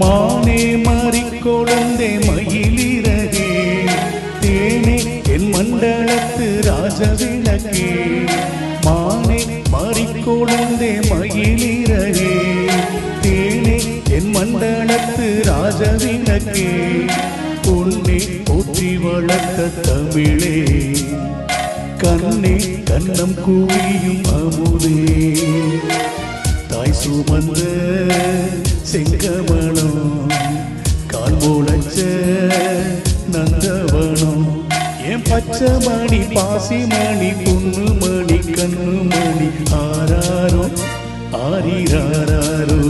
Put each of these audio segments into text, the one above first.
மானே மாறி குழந்தை மயிலிறகே. தேனே என் மண்டலத்து ராஜவிளக்கே. மானே மாறி குழந்தை மயிலிறகே. தேனே என் மண்டலத்து ராஜவிளக்கே. உன்னை போற்றி வளர்த்த தமிழே. கண்ணே கண்ணம் கூவியும் அமுதே. தாய் சுமந்த செங்கமணம் கால் மூளைச்ச நந்தவனம். என் பச்சை மணி பாசி மணி பொண்ணு மணி கண்ணு மணி ஆராரோ ஆரிராரோ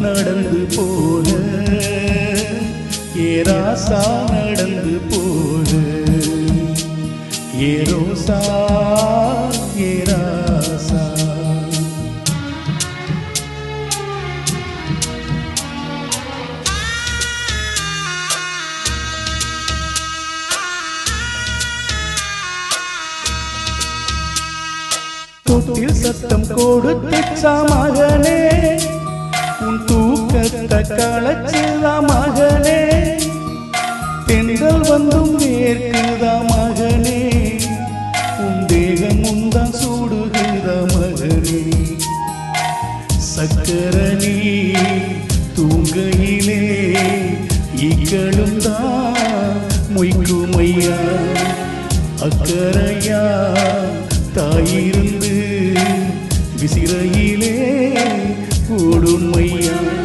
நடந்து போல ஏராசா நடந்து போல ஏரோசா ஏராசா தொட்டில் சத்தம் கொடுத்துச்சா மகனே உன் களைச்சுதா மகனே. பெண்கள் வந்தும் வேர்க்குதா மகனே. உன் தேகம் உந்தான் சூடுகுதா மகனே. சக்கரணி தூங்கையிலே இக்களும் தான் மொய்க்குமையா. அக்கறையா தாயிருந்து விசிறையிலே ஓடுமையா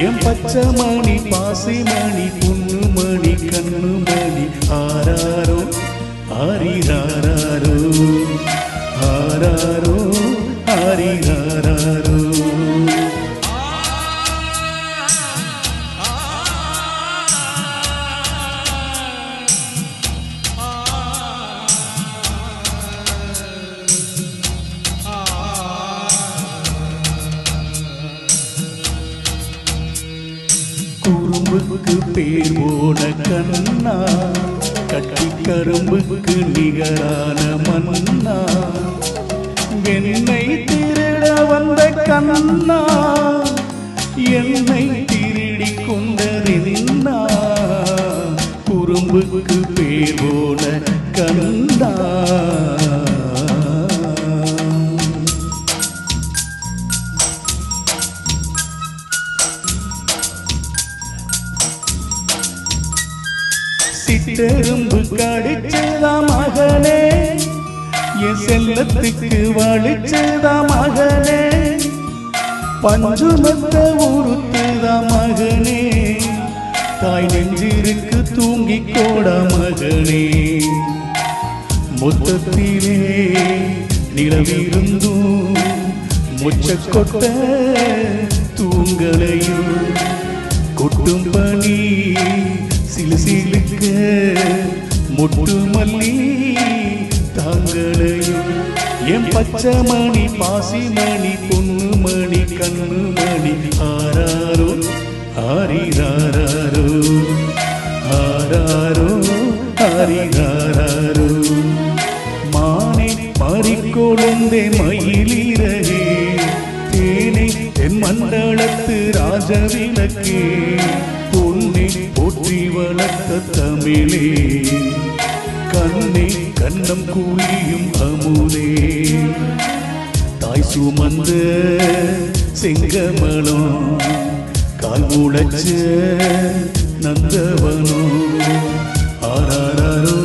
என் பச்சை மணி பாசி மணி பொண்ணு மணி கண்ணு மணி ஆராரோ ஆரிராரோ ஆராரோ ஆரிராரோ கரும்புக்கு பேர் போன கண்ணா கட்டி கரும்புக்கு நிகரான மன்னா. என்னை திருட வந்த கண்ணா என்னை திருடி கொண்டறிந்தா குறும்புக்கு பேர் போன கண்ணா சிட்டெரும்பு கடிச்சதா மகனே? என் செல்லத்துக்கு வலிச்சதா மகனே? பஞ்சுமத்த உறுத்துதா மகனே? தாய் நெஞ்சிருக்கு தூங்கி கோட மகனே? மொத்தத்திலே நிலவிருந்தும் முச்ச கொட்ட தூங்கலையும் கொட்டும் பணி சிலு சிலுக்க முட்டு மல்லி தாங்களையும் என் பச்சை மணி பாசி மணி பொண்ணு மணி கண்ணு மணி ஆராரோ ஆரிராரோ ஆராரோ ஆரிராரோ மானை மாறிக்கொழுந்தே மயிலிறகே தேனை தென் மண்டலத்து ராஜவிளக்கே வளர்த்த கண்ணே கண்ணம் கூலியும் அமுதே. தாய் சுமந்த செங்கமலம் கால் முளைச்ச நந்தவனம். ஆராரோ